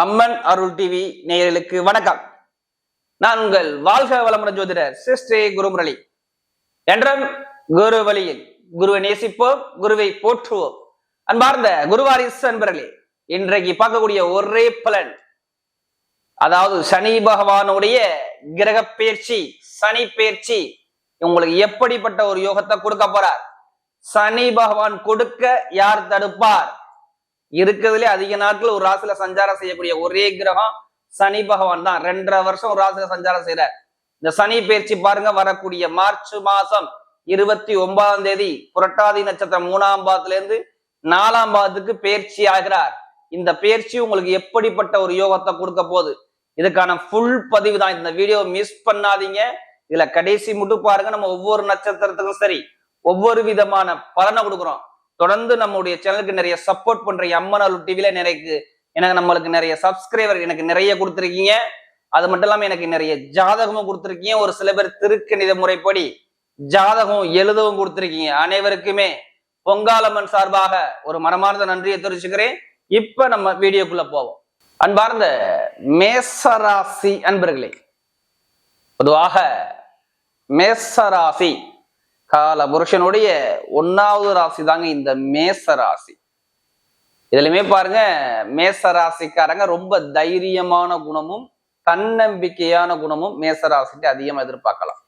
அம்மன் அருள் TV நேயர்களுக்கு வணக்கம். நான் உங்கள் வாழ்க வளமுடன் ஜோதிடர் சிஸ்ரீ குருமுரளி. என்றும் குரு வழியில் குருவை நேசிப்போம் குருவை போற்றுவோம். அன்பார்ந்த குருவாரிஸ் அன்பர்களே இன்றைக்கு பார்க்கக்கூடிய ஒரே பலன் அதாவது சனி பகவானுடைய கிரக பயிற்சி சனி பயிற்சி. உங்களுக்கு எப்படிப்பட்ட ஒரு யோகத்தை கொடுக்க போறார்? சனி பகவான் கொடுக்க யார் தடுப்பார்? இருக்கிறதுலே அதிக நாட்கள் ஒரு ராசியில சஞ்சாரம் செய்யக்கூடிய ஒரே கிரகம் சனி பகவான் தான். ரெண்டரை வருஷம் ஒரு ராசியில சஞ்சாரம் செய்யறார் இந்த சனி பயிற்சி பாருங்க வரக்கூடிய மார்ச் மாசம் இருபத்தி ஒன்பதாம் தேதி புரட்டாதி நட்சத்திரம் மூணாம் பாதத்துல இருந்து நாலாம் பாதத்துக்கு பயிற்சி ஆகிறார். இந்த பயிற்சி உங்களுக்கு எப்படிப்பட்ட ஒரு யோகத்தை கொடுக்க போகுது? இதுக்கான ஃபுல் பதிவு தான். இந்த வீடியோ மிஸ் பண்ணாதீங்க. இதுல கடைசி மட்டும் பாருங்க. நம்ம ஒவ்வொரு நட்சத்திரத்துக்கும் சரி ஒவ்வொரு விதமான பலனை கொடுக்குறோம். தொடர்ந்து நம்முடைய சேனலுக்கு நிறைய சப்போர்ட் பண்ற அம்மன் டிவில நிறைய எனக்கு நம்மளுக்கு நிறைய சப்ஸ்கிரைபர் எனக்கு நிறைய கொடுத்துருக்கீங்க. அது மட்டும் இல்லாம எனக்கு நிறைய ஜாதகமும் கொடுத்துருக்கீங்க. ஒரு சில பேர் திருக்கணித முறைப்படி ஜாதகம் எழுதவும் கொடுத்துருக்கீங்க. அனைவருக்குமே பொங்காலம்மன் சார்பாக ஒரு மனமார்ந்த நன்றியை தெரிவிச்சுக்கிறேன். இப்ப நம்ம வீடியோக்குள்ள போவோம். அன்பார்ந்த மேசராசி அன்பர்களே பொதுவாக மேசராசி கால புருஷனுடைய ஒன்னாவது ராசி தாங்க இந்த மேச ராசி. இதுலயுமே பாருங்க மேச ராசிக்காரங்க ரொம்ப தைரியமான குணமும் தன்னம்பிக்கையான குணமும் மேச ராசிக்கு அதிகமா எதிர்பார்க்கலாம்.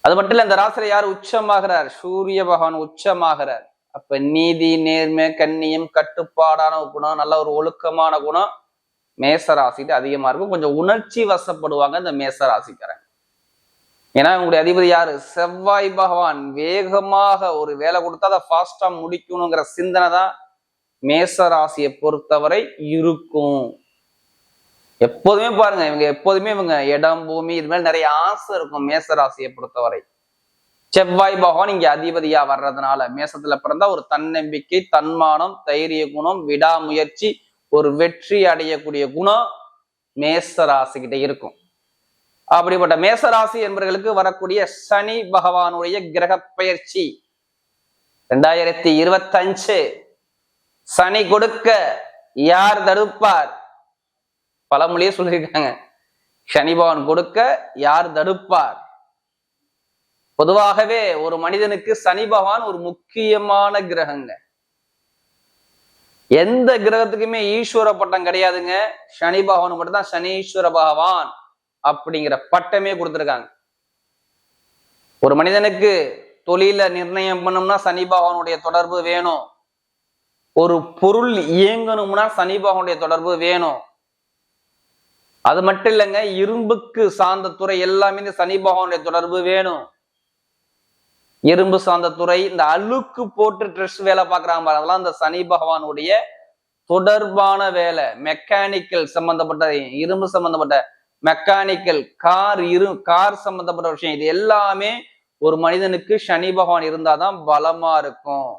அது மட்டும் இல்ல இந்த ராசியில யார் உச்சமாகிறார்? சூரிய பகவான் உச்சமாகிறார். அப்ப நீதி நேர்மை கண்ணியம் கட்டுப்பாடான குணம் நல்ல ஒரு ஒழுக்கமான குணம் மேச ராசிட்டு அதிகமா இருக்கும். கொஞ்சம் உணர்ச்சி வசப்படுவாங்க இந்த மேச ராசிக்காரங்க. ஏன்னா இவங்களுடைய அதிபதி யாரு? செவ்வாய் பகவான். வேகமாக ஒரு வேலை கொடுத்தா அதை ஃபாஸ்டா முடிக்கணுங்கிற சிந்தனை தான் மேச ராசியை பொறுத்தவரை இருக்கும். எப்போதுமே பாருங்க இவங்க எப்போதுமே இவங்க இடம் பூமி இது மாதிரி நிறைய ஆசை இருக்கும் மேச ராசியை பொறுத்தவரை. செவ்வாய் பகவான் இங்க அதிபதியா வர்றதுனால மேசத்துல பிறந்தா ஒரு தன்னம்பிக்கை தன்மானம் தைரிய குணம் விடாமுயற்சி ஒரு வெற்றி அடையக்கூடிய குணம் மேச ராசிக்கிட்ட இருக்கும். அப்படிப்பட்ட மேசராசி என்பவர்களுக்கு வரக்கூடிய சனி பகவானுடைய கிரக பயிற்சி. ரெண்டாயிரத்தி இருபத்தஞ்சு. சனி கொடுக்க யார் தடுப்பார்? பழமொழியே சொல்லியிருக்காங்க. சனி பகவான் கொடுக்க யார் தடுப்பார்? பொதுவாகவே ஒரு மனிதனுக்கு சனி பகவான் ஒரு முக்கியமான கிரகங்க. எந்த கிரகத்துக்குமே ஈஸ்வர பட்டம் கிடையாதுங்க. சனி பகவான் மட்டும்தான் சனீஸ்வர பகவான். அப்படிங்கிற பட்டமே கொடுத்துருக்காங்க. ஒரு மனிதனுக்கு தொழில நிர்ணயம் பண்ணோம்னா சனி பகவானுடைய தொடர்பு வேணும். ஒரு பொருள் இயங்கணும்னா சனி பகவானுடைய தொடர்பு வேணும். அது மட்டும் இல்லைங்க இரும்புக்கு சார்ந்த துறை எல்லாமே இந்த சனி பகவானுடைய தொடர்பு வேணும். இரும்பு சார்ந்த துறை இந்த அழுக்கு போட்டு ட்ரெஸ் வேலை பார்க்குறாங்க அதெல்லாம் இந்த சனி பகவானுடைய தொடர்பான வேலை. மெக்கானிக்கல் சம்பந்தப்பட்ட இரும்பு சம்பந்தப்பட்ட மெக்கானிக்கல் கார் இரு கார் சம்பந்தப்பட்ட விஷயம். இது எல்லாமே ஒரு மனிதனுக்கு சனி பகவான் இருந்தாதான் பலமா இருக்கும்.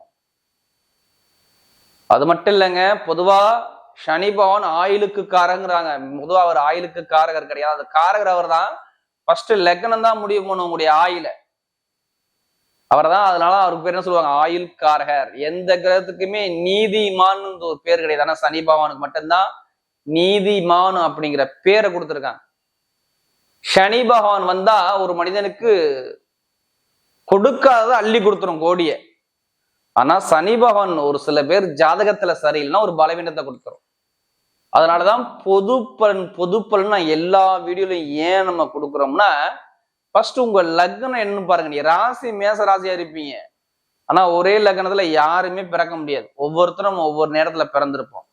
அது மட்டும் இல்லைங்க பொதுவா சனி பகவான் ஆயிலுக்கு காரங்கிறாங்க பொதுவா அவர் ஆயிலுக்கு காரகர் கிடையாது. அது காரகர் அவர் தான் ஃபர்ஸ்ட் லக்னம் தான் முடிவு பண்ணும் உங்களுடைய ஆயில. அவர் தான் அதனால அவருக்கு பேர் என்ன சொல்லுவாங்க? ஆயுள் காரகர். எந்த கிரகத்துக்குமே நீதிமான் ஒரு பேர் கிடையாது. ஆனா சனி பகவானுக்கு மட்டும்தான் நீதிமான் அப்படிங்கிற பேரை கொடுத்துருக்காங்க. சனி பகவான் வந்தா ஒரு மனிதனுக்கு கொடுக்காத அள்ளி கொடுத்துரும் கோடிய. ஆனா சனி பகவான் ஒரு சில பேர் ஜாதகத்துல சரியில்லைன்னா ஒரு பலவீனத்தை கொடுத்துரும். அதனாலதான் பொது பலன் பொது பலன் நான் எல்லா வீடியோலையும் ஏன் நம்ம கொடுக்குறோம்னா ஃபர்ஸ்ட் உங்க லக்னம் என்னன்னு பாருங்க. நீ ராசி மேச ராசியா இருப்பீங்க. ஆனா ஒரே லக்னத்துல யாருமே பிறக்க முடியாது. ஒவ்வொருத்தரும் ஒவ்வொரு நேரத்துல பிறந்திருப்போம்.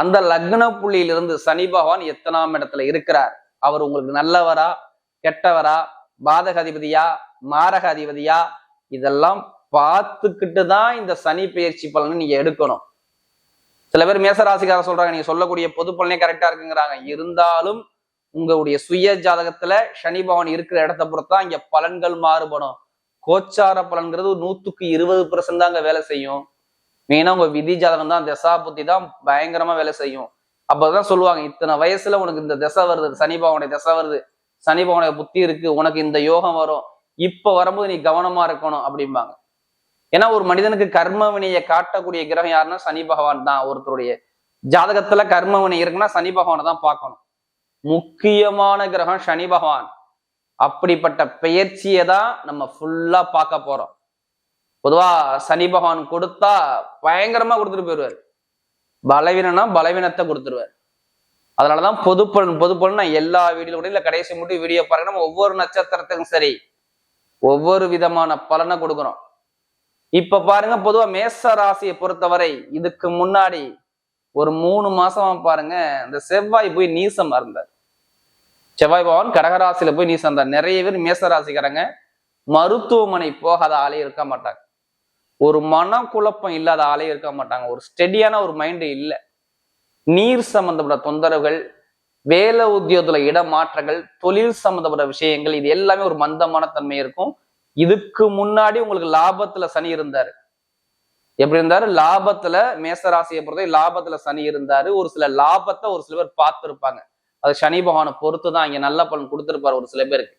அந்த லக்ன புள்ளியிலிருந்து சனி பகவான் எத்தனாம் இடத்துல இருக்கிறார்? அவர் உங்களுக்கு நல்லவரா கெட்டவரா பாதக அதிபதியா மாரக அதிபதியா இதெல்லாம் பார்த்துக்கிட்டு தான் இந்த சனி பயிற்சி பலனை நீங்க எடுக்கணும். சில பேர் மேசராசிக்கார சொல்றாங்க நீங்க சொல்லக்கூடிய பொது பலனே கரெக்டா இருக்குங்கிறாங்க. இருந்தாலும் உங்களுடைய சுய ஜாதகத்துல சனி பவன் இருக்கிற இடத்த பொறுத்தான் இங்க பலன்கள் மாறுபடும். கோச்சார பலன்கிறது நூத்துக்கு இருபது பர்சன்ட் தான் அங்க வேலை செய்யும். மெயினா உங்க விதி ஜாதகம் தான் திசா புத்தி தான் பயங்கரமா வேலை செய்யும். அப்பதான் சொல்லுவாங்க இத்தனை வயசுல உனக்கு இந்த திசை வருது சனி பகவானுடைய திசை வருது சனி பகவானுடைய புத்தி இருக்கு உனக்கு இந்த யோகம் வரும் இப்ப வரும்போது நீ கவனமா இருக்கணும் அப்படிம்பாங்க. ஏன்னா ஒரு மனிதனுக்கு கர்ம வினையை காட்டக்கூடிய கிரகம் யாருன்னா சனி பகவான் தான் ஒருத்தருடைய ஜாதகத்துல கர்மவினை இருக்குன்னா சனி பகவானை தான் பார்க்கணும். முக்கியமான கிரகம் சனி பகவான். அப்படிப்பட்ட பெயர்ச்சியை தான் நம்ம ஃபுல்லா பார்க்க போறோம். பொதுவா சனி பகவான் கொடுத்தா பயங்கரமா கொடுத்துட்டு போயிடுவார். பலவீனம்னா பலவீனத்தை கொடுத்துருவார். அதனாலதான் பொதுப்பலன் பொதுப்பலன் நான் எல்லா வீடியோ கூட இல்ல கடைசி மட்டும் வீடியோ பாருங்க. நம்ம ஒவ்வொரு நட்சத்திரத்துக்கும் சரி ஒவ்வொரு விதமான பலனை கொடுக்குறோம். இப்ப பாருங்க பொதுவா மேச ராசியை பொறுத்தவரை இதுக்கு முன்னாடி ஒரு மூணு மாசமா பாருங்க இந்த செவ்வாய் போய் நீசம் இருந்தார் செவ்வாய் பவன் கடகராசியில போய் நீசம் இருந்தார் நிறைய பேர் மேச ராசிக்காரங்க மருத்துவமனை போகாத ஆளே இருக்க மாட்டாங்க. ஒரு மன குழப்பம் இல்லாத ஆளே இருக்க மாட்டாங்க. ஒரு ஸ்டெடியான ஒரு மைண்டு இல்லை. நீர் சம்பந்தப்பட்ட தொந்தரவுகள் வேலை உத்தியோகத்துல இடமாற்றங்கள் தொழில் சம்பந்தப்பட்ட விஷயங்கள் இது எல்லாமே ஒரு மந்தமான தன்மை இருக்கும். இதுக்கு முன்னாடி உங்களுக்கு லாபத்துல சனி இருந்தாரு. எப்படி இருந்தாரு? லாபத்துல மேசராசியை பொறுத்த லாபத்துல சனி இருந்தாரு. ஒரு சில லாபத்தை ஒரு சில பேர் பார்த்திருப்பாங்க. அது சனி பகவானை பொறுத்து தான் இங்க நல்ல பலன் கொடுத்துருப்பாரு ஒரு சில பேருக்கு.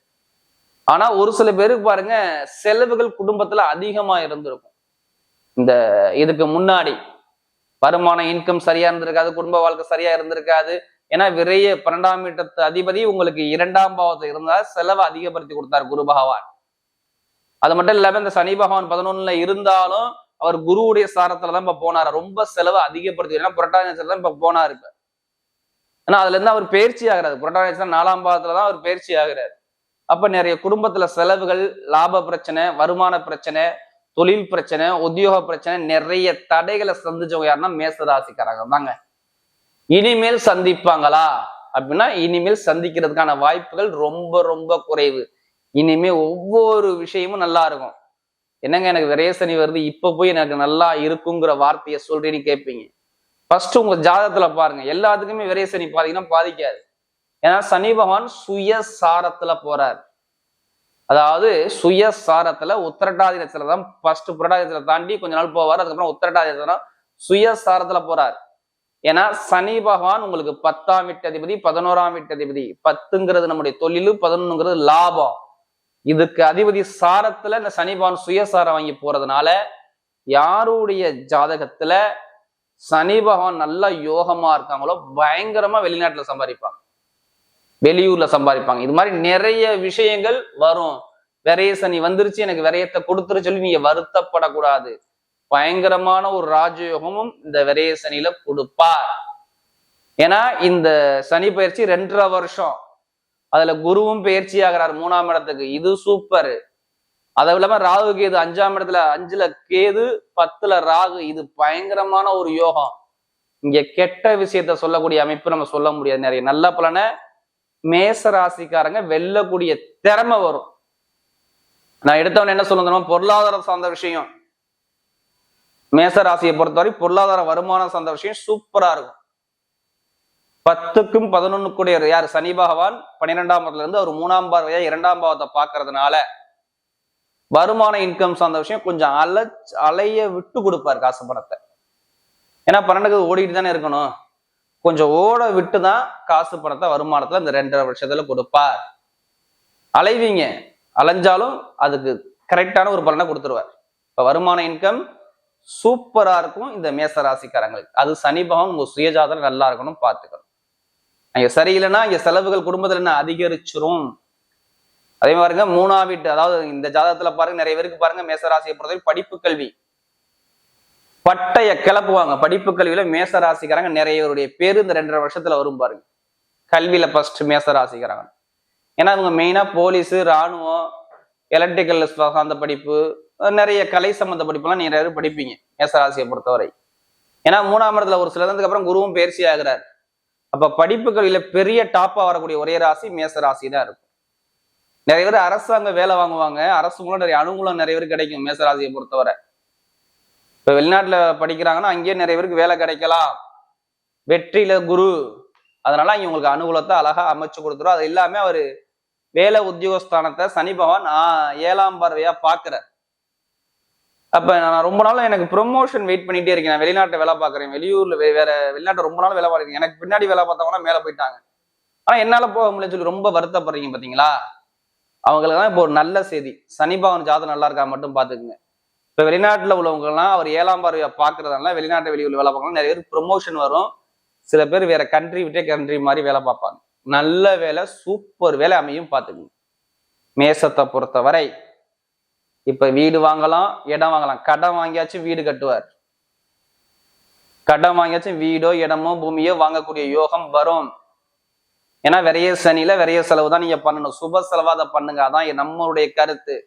ஆனா ஒரு சில பேருக்கு பாருங்க செலவுகள் குடும்பத்துல அதிகமா இருந்திருக்கும். இந்த இதுக்கு முன்னாடி வருமானம் இன்கம் சரியா இருந்திருக்காது குடும்ப வாழ்க்கை சரியா இருந்திருக்காது. ஏன்னா விரைய பன்னெண்டாம் வீட்டத்து அதிபதி உங்களுக்கு இரண்டாம் பாவத்தை இருந்தால் செலவை அதிகப்படுத்தி கொடுத்தார் குரு பகவான். அது மட்டும் இல்லாம இந்த சனி பகவான் பதினொன்னுல இருந்தாலும் அவர் குருவுடைய சாரத்துல தான் இப்ப போனார். ரொம்ப செலவை அதிகப்படுத்தி ஏன்னா புரட்டாதி தான் இப்ப போனார் இப்ப. ஏன்னா அதுல இருந்து அவர் பயிற்சி ஆகிறாரு. புரட்டாதி நட்சத்திரம் நாலாம் பாவத்துல தான் அவர் பயிற்சி ஆகிறார். அப்ப நிறைய குடும்பத்துல செலவுகள் லாப பிரச்சனை வருமான பிரச்சனை தொழில் பிரச்சனை உத்தியோக பிரச்சனை நிறைய தடைகளை சந்திச்சவங்க யாருன்னா மேசராசிக்காரங்க தாங்க. இனிமேல் சந்திப்பாங்களா? அப்படின்னா இனிமேல் சந்திக்கிறதுக்கான வாய்ப்புகள் ரொம்ப ரொம்ப குறைவு. இனிமே ஒவ்வொரு விஷயமும் நல்லா இருக்கும். என்னங்க எனக்கு விரேசனி வருது இப்ப போய் எனக்கு நல்லா இருக்குங்கிற வார்த்தையை சொல்றேன்னு கேட்பீங்க. ஃபர்ஸ்ட் உங்க ஜாதகத்துல பாருங்க எல்லாத்துக்குமே விரேசனி பாத்தீங்கன்னா பாதிக்காது. ஏன்னா சனி பகவான் சுயசாரத்துல போறாரு. அதாவது சுயசாரத்துல உத்திரட்டாதி நட்சத்திரம் தான் ஃபர்ஸ்ட் புரட்டாதி தாண்டி கொஞ்ச நாள் போவார் அதுக்கப்புறம் உத்திரட்டாதி நட்சத்திரம் சுயசாரத்துல போறார். ஏன்னா சனி பகவான் உங்களுக்கு பத்தாம் வீட்டு அதிபதி பதினோராம் வீட்டு அதிபதி பத்துங்கிறது நம்முடைய தொழிலு பதினொன்னுங்கிறது லாபம். இதுக்கு அதிபதி சாரத்துல இந்த சனி பகவான் சுயசாரம் வாங்கி போறதுனால யாருடைய ஜாதகத்துல சனி பகவான் நல்லா யோகமா இருக்காங்களோ பயங்கரமா வெளிநாட்டுல சம்பாதிப்பாங்க. வெளியூர்ல சம்பாதிப்பாங்க. இது மாதிரி நிறைய விஷயங்கள் வரும். விரைய சனி வந்துருச்சு எனக்கு விரயத்தை கொடுத்துரு சொல்லி நீங்க வருத்தப்படக்கூடாது. பயங்கரமான ஒரு ராஜயோகமும் இந்த விரைய சனியில கொடுப்பார். ஏன்னா இந்த சனி பயிற்சி ரெண்டரை வருஷம். அதுல குருவும் பயிற்சி ஆகிறார் மூணாம் இடத்துக்கு. இது சூப்பர் அதை இல்லாம ராகு கேது அஞ்சாம் இடத்துல அஞ்சுல கேது பத்துல ராகு. இது பயங்கரமான ஒரு யோகம். இங்க கெட்ட விஷயத்த சொல்லக்கூடிய அமைப்பு நம்ம சொல்ல முடியாது. நிறைய நல்ல பலனை மேச ராசிக்காரங்க வெல்லக்கூடிய திறமை வரும். நான் எடுத்தவன என்ன சொல்லணும் பொருளாதாரம் சார்ந்த விஷயம். மேச ராசியை பொறுத்தவரை பொருளாதார வருமானம் சார்ந்த விஷயம் சூப்பரா இருக்கும். பத்துக்கும் பதினொன்னுக்குடைய யார்? சனி பகவான் பன்னிரெண்டாம் பாவத்துல இருந்து அவர் மூணாம் பார்வையா இரண்டாம் பாவத்தை பாக்குறதுனால வருமான இன்கம் சார்ந்த விஷயம் கொஞ்சம் அலை அலைய விட்டு கொடுப்பாரு காசு பணத்தை. ஏன்னா பன்னெண்டுக்கு ஓடிட்டு தானே இருக்கணும். கொஞ்சம் ஓட விட்டு தான் காசு பணத்தை வருமானத்துல இந்த ரெண்டரை வருஷத்துல கொடுப்பார். அலைவீங்க. அலைஞ்சாலும் அதுக்கு கரெக்டான ஒரு பலனை கொடுத்துருவார். இப்போ வருமான இன்கம் சூப்பரா இருக்கும் இந்த மேச ராசிக்காரங்களுக்கு. அது சனி பகவான் உங்க சுயஜாதகம் நல்லா இருக்கணும் பார்த்துக்கணும். அங்கே சரியில்லைன்னா இங்க செலவுகள் குடும்பத்துல என்ன அதிகரிச்சிரும். அதே மாதிரிங்க மூணாம் வீட்டு அதாவது இந்த ஜாதகத்துல பாருங்க நிறைய பேருக்கு பாருங்க மேசராசியை பொறுத்தவரை படிப்பு கல்வி. பட்டைய கிளப்புவாங்க. படிப்பு கல்வியில மேச நிறையவருடைய பேர் இந்த ரெண்டரை வருஷத்துல வரும் பாருங்க. கல்வியில ஃபர்ஸ்ட் மேசராசிக்காரங்க. ஏன்னா அவங்க மெயினா போலீஸ் ராணுவம் எலக்ட்ரிக்கல் சார்ந்த படிப்பு நிறைய கலை சம்மந்த படிப்புலாம் நிறைய பேர் படிப்பீங்க மேசராசியை பொறுத்தவரை. ஏன்னா மூணாம் இடத்துல ஒரு சிலதுக்கு அப்புறம் குருவும் பயிற்சி ஆகிறார். அப்ப படிப்பு கல்வியில பெரிய டாப்பா வரக்கூடிய ஒரே ராசி மேச ராசி தான் இருக்கும். நிறைய பேர் அரசாங்க வேலை வாங்குவாங்க. அரசு மூலம் நிறைய அனுகூலம் நிறைய பேர் கிடைக்கும் மேசராசியை பொறுத்தவரை. இப்போ வெளிநாட்டில் படிக்கிறாங்கன்னா அங்கேயே நிறைய பேருக்கு வேலை கிடைக்கலாம். வெற்றியில குரு. அதனால அங்கே உங்களுக்கு அனுகூலத்தை அழகாக அமைச்சு கொடுத்துரும். அது எல்லாமே அவர் வேலை உத்தியோகஸ்தானத்தை சனி பகவான் ஏழாம் பார்வையா பாக்குறார் அப்ப நான் ரொம்ப நாள் எனக்கு ப்ரொமோஷன் வெயிட் பண்ணிட்டே இருக்கேன். நான் வெளிநாட்டில் வேலை பார்க்குறேன். வெளியூர்ல வே- வேற வெளிநாட்டை ரொம்ப நாள் வேலை பார்க்குறேன் எனக்கு பின்னாடி வேலை பார்த்தவங்க மேலே போயிட்டாங்க. ஆனா என்னால போக முடியல சொல்லி ரொம்ப வருத்தப்படுறீங்க பாத்தீங்களா? அவங்களுக்கு தான் இப்போ ஒரு நல்ல செய்தி. சனி பகவான் ஜாதகம் நல்லா இருக்கா மட்டும் பாத்துக்குங்க இப்போ வெளிநாட்டில் உள்ளவங்க எல்லாம் அவர் ஏழாம் பார்வையை பார்க்கறதுனால வெளிநாட்டு வெளியூர் வேலை பார்க்கலாம் நிறைய பேர் ப்ரொமோஷன் வரும். சில பேர் வேற கண்ட்ரி விட்டே கண்ட்ரி மாதிரி வேலை பார்ப்பாங்க. நல்ல வேலை சூப்பர் வேலை அமையும் பார்த்துக்குங்க. மேசத்தை பொறுத்தவரை இப்ப வீடு வாங்கலாம் இடம் வாங்கலாம். கடன் வாங்கியாச்சும் வீடு கட்டுவார். கடன் வாங்கியாச்சும் வீடோ இடமோ பூமியோ வாங்கக்கூடிய யோகம் வரும். ஏன்னா விரைய சனியில விரைய செலவு தான் நீங்க பண்ணணும். சுப செலவாக அதை பண்ணுங்க. அதான் நம்மளுடைய கருத்து.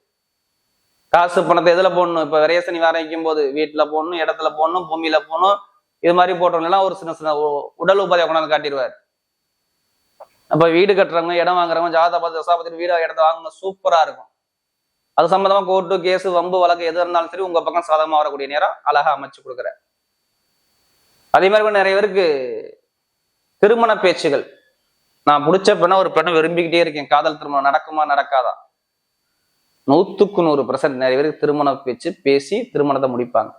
காசு பணத்தை எதுல போடணும்? இப்ப விரைய சனி வைக்கும் போது வீட்டுல போடணும் இடத்துல போடணும் பூமியில போகணும் இது மாதிரி போட்டவங்கலாம் ஒரு சின்ன சின்ன உ- உடல் உபாதையை கொண்டாந்து காட்டிடுவார். அப்ப வீடு கட்டுறவங்க இடம் வாங்குறவங்க ஜாதக பார்த்து தசாபத்தி வீடு இடத்த வாங்கணும் சூப்பரா இருக்கும். அது சம்பந்தமா கோர்ட்டு கேஸ் வம்பு வழக்கு எது இருந்தாலும் சரி உங்க பக்கம் சாதகமா வரக்கூடிய நேரம் அழகா அமைச்சு கொடுக்குற அதே மாதிரி நிறைய பேருக்கு திருமண பேச்சுகள். நான் பிடிச்ச பெண்ணை ஒரு பெண்ணை விரும்பிக்கிட்டே இருக்கேன். காதல் திருமணம் நடக்குமா நடக்காதான் நூத்துக்கு நூறு பர்சன்ட் நிறைய பேருக்கு திருமண பேச்சு பேசி திருமணத்தை முடிப்பாங்க.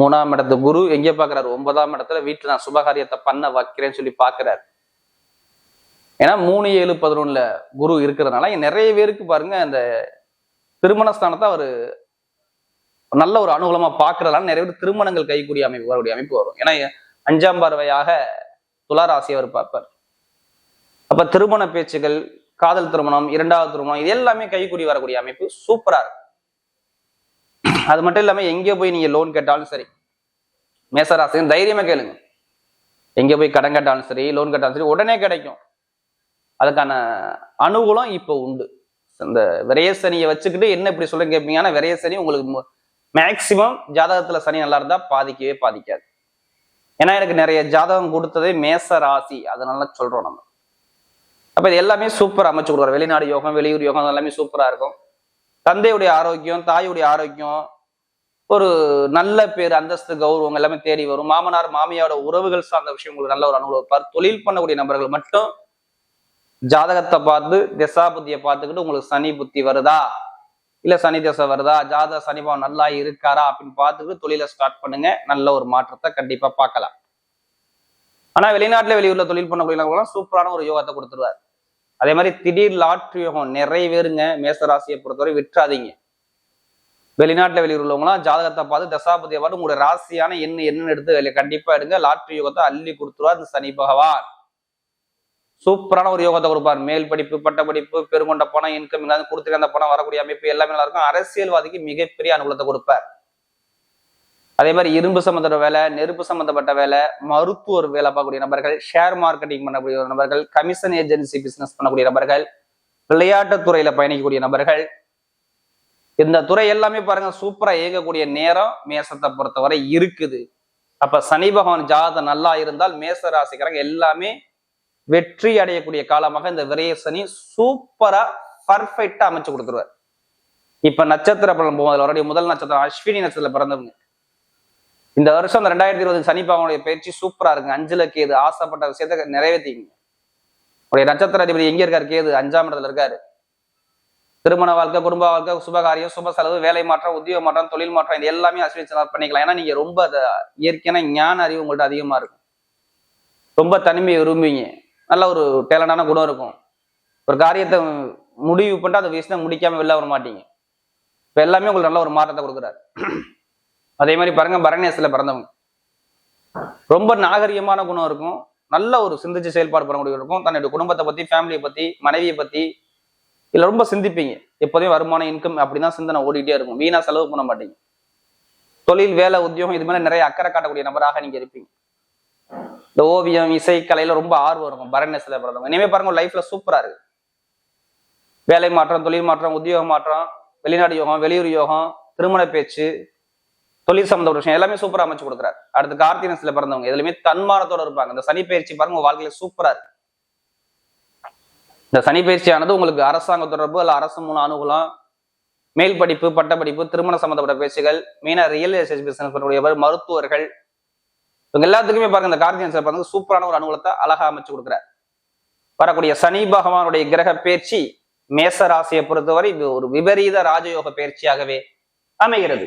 மூணாம் இடத்து குரு எங்க பாக்குறாரு ஒன்பதாம் இடத்துல வீட்டுல நான் சுபகாரியத்தை பண்ண வைக்கிறேன்னு சொல்லி பாக்குறாரு ஏன்னா மூணு ஏழு பதினொன்னுல குரு இருக்கிறதுனால நிறைய பேருக்கு பாருங்க அந்த திருமண ஸ்தானத்தை அவர் நல்ல ஒரு அனுகூலமா பாக்குறதுனால நிறைய பேர் திருமணங்கள் கைகூடிய அமைப்பு வரக்கூடிய அமைப்பு வரும். ஏன்னா அஞ்சாம் பார்வையாக துளாராசி அவர் பார்ப்பார். அப்ப திருமண பேச்சுகள் காதல் திருமணம் இரண்டாவது திருமணம் இது எல்லாமே கைகூடி வரக்கூடிய அமைப்பு. சூப்பரா இருக்கு. அது மட்டும் இல்லாம எங்க போய் நீங்க லோன் கேட்டாலும் சரி மேசராசின்னு தைரியமா கேளுங்க. எங்க போய் கடன் கேட்டாலும் சரி லோன் கேட்டாலும் சரி உடனே கிடைக்கும். அதுக்கான அனுகூலம் இப்போ உண்டு. இந்த விரயசனியை வச்சுக்கிட்டு என்ன இப்படி சொல்ல கேட்பீங்க ஆனா விரயசனி உங்களுக்கு மேக்சிமம் ஜாதகத்துல சனி நல்லா இருந்தா பாதிக்கவே பாதிக்காது. ஏன்னா எனக்கு நிறைய ஜாதகம் கொடுத்ததே மேச ராசி அதனால சொல்றோம் நம்ம. அப்போ இது எல்லாமே சூப்பர் அமைச்சு கொடுக்குறாரு. வெளிநாடு யோகம் வெளியூர் யோகம் எல்லாமே சூப்பராக இருக்கும். தந்தையுடைய ஆரோக்கியம் தாயுடைய ஆரோக்கியம் ஒரு நல்ல பேர் அந்தஸ்து கௌரவம் எல்லாமே தேடி வரும். மாமனார் மாமியாரோட உறவுகள் சார்ந்த விஷயம் உங்களுக்கு நல்ல ஒரு அனுகூலம் இருப்பார் தொழில் பண்ணக்கூடிய நபர்கள் மட்டும் ஜாதகத்தை பார்த்து திசா புத்தியை பார்த்துக்கிட்டு உங்களுக்கு சனி புத்தி வருதா? இல்ல சனி திசை வருதா? ஜாதக சனிபாவம் நல்லா இருக்காரா? அப்படின்னு பார்த்துக்கிட்டு தொழிலை ஸ்டார்ட் பண்ணுங்க. நல்ல ஒரு மாற்றத்தை கண்டிப்பா பார்க்கலாம். ஆனா வெளிநாட்டில் வெளியூரில் தொழில் பண்ணக்கூடிய சூப்பரான ஒரு யோகத்தை கொடுத்துருவார். அதே மாதிரி திடீர் லாட்ரி யோகம் நிறைய பேருங்க மேசராசியை பொறுத்தவரை விட்டுறாதீங்க. வெளிநாட்டில் வெளியூர் உள்ளவங்களாம் ஜாதகத்தை பார்த்து தசாபதியை பார்த்து உங்களுடைய ராசியான என்ன என்னன்னு எடுத்து வெளிய கண்டிப்பா எடுங்க. லாட்ரி யோகத்தை அள்ளி கொடுத்துருவார் இந்த சனி பகவான். சூப்பரான ஒரு யோகத்தை கொடுப்பார். மேல் படிப்பு பட்ட படிப்பு பெருங்கொண்ட பணம் இன்கம் இல்லாத கொடுத்துருக்க அந்த பணம் வரக்கூடிய அமைப்பு எல்லாமே நல்லா இருக்கும். அரசியல்வாதிக்கு மிகப்பெரிய அனுகூலத்தை கொடுப்பார். அதே மாதிரி இரும்பு சம்பந்தப்பட்ட வேலை நெருப்பு சம்பந்தப்பட்ட வேலை மருத்துவர் வேலை பார்க்கக்கூடிய நபர்கள் ஷேர் மார்க்கெட்டிங் பண்ணக்கூடிய நபர்கள் கமிஷன் ஏஜென்சி பிசினஸ் பண்ணக்கூடிய நபர்கள் விளையாட்டுத் துறையில பயணிக்கக்கூடிய நபர்கள். இந்த துறை எல்லாமே பாருங்க சூப்பரா இயங்கக்கூடிய நேரம் மேசத்தை பொறுத்தவரை இருக்குது. அப்ப சனி பகவான் ஜாதகம் நல்லா இருந்தால் மேச ராசிக்காரங்க எல்லாமே வெற்றி அடையக்கூடிய காலமாக இந்த விரைய சனி சூப்பரா பர்ஃபெக்டா அமைச்சு கொடுத்துருவார். இப்ப நட்சத்திர பலன் போகும். அதுல முதல் நட்சத்திரம் அஸ்வினி நட்சத்திரம் பிறந்தவங்க. இந்த வருஷம் அந்த ரெண்டாயிரத்தி இருபது சனி பகவானுடைய பயிற்சி சூப்பரா இருக்குங்க. அஞ்சுல கேது ஆசைப்பட்ட விஷயத்தை நிறைவேற்றிங்க உடைய நட்சத்திர அதிபதி எங்க இருக்காரு? கேது அஞ்சாம் இடத்துல இருக்காரு. திருமண வாழ்க்கை குடும்ப வாழ்க்கை சுபகாரியம் சுப செலவு வேலை மாற்றம் உத்தியோக மாற்றம் தொழில் மாற்றம் இது எல்லாமே அஸ்வினி பண்ணிக்கலாம். ஏன்னா நீங்க ரொம்ப அதை இயற்கையான ஞான அறிவு உங்கள்ட்ட அதிகமா இருக்கும். ரொம்ப தனிமையை விரும்புவீங்க. நல்ல ஒரு டேலண்டான குணம் இருக்கும். ஒரு காரியத்தை முடிவு பண்ணிட்டு அந்த விஷயத்தை முடிக்காம வெளில வர மாட்டீங்க. இப்போ எல்லாமே உங்களுக்கு நல்ல ஒரு மாற்றத்தை கொடுக்குறாரு. அதே மாதிரி பாருங்க பரணேசில் பிறந்தவங்க. ரொம்ப நாகரிகமான குணம் இருக்கும். நல்ல ஒரு சிந்திச்சு செயல்பாடு பண்ணக்கூடிய இருக்கும். தன்னுடைய குடும்பத்தை பத்தி ஃபேமிலியை பத்தி மனைவியை பத்தி இதுல ரொம்ப சிந்திப்பீங்க. எப்போதையும் வருமானம் இன்கம் அப்படிதான் சிந்தனை ஓடிட்டே இருக்கும். வீணா செலவு பண்ண மாட்டீங்க. தொழில் வேலை உத்தியோகம் இது மாதிரி நிறைய அக்கறை காட்டக்கூடிய நபராக நீங்க இருப்பீங்க. இந்த ஓவியம் இசை கலையில ரொம்ப ஆர்வம் இருக்கும். பரண்யஸ்ல பிறந்தவங்க. இனிமே பாருங்க லைஃப்ல சூப்பரா இருக்கு. வேலை மாற்றம் தொழில் மாற்றம் உத்தியோக மாற்றம் வெளிநாடு யோகம் வெளியூர் யோகம் திருமண பேச்சு தொழில் சம்பந்தப்பட்ட விஷயம் எல்லாமே சூப்பரா அமைச்சு கொடுக்குறாரு. அடுத்து கார்த்தினஸ்ல பிறந்தவங்க எதுலையுமே தன்மானத்தோட இருப்பாங்க. இந்த சனி பயிற்சி பாருங்க உங்க வாழ்க்கையில சூப்பரா இருக்கு. இந்த சனி பயிற்சியானது உங்களுக்கு அரசாங்க தொடர்பு அல்ல அரசு மூலம் அனுகூலம் மேல் படிப்பு பட்டப்படிப்பு திருமண சம்பந்தப்பட்ட பேச்சுகள் மெயினா ரியல் எஸ்டேட் பிசினஸ் பண்ணக்கூடியவர் மருத்துவர்கள் இவங்க எல்லாத்துக்குமே பாருங்க இந்த கார்த்திகன் பாருங்க சூப்பரான ஒரு அனுகூலத்தை அழகா அமைச்சு கொடுக்குறாரு. வரக்கூடிய சனி பகவானுடைய கிரக பயிற்சி மேச ராசியை பொறுத்தவரை இது ஒரு விபரீத ராஜயோக பயிற்சியாகவே அமைகிறது.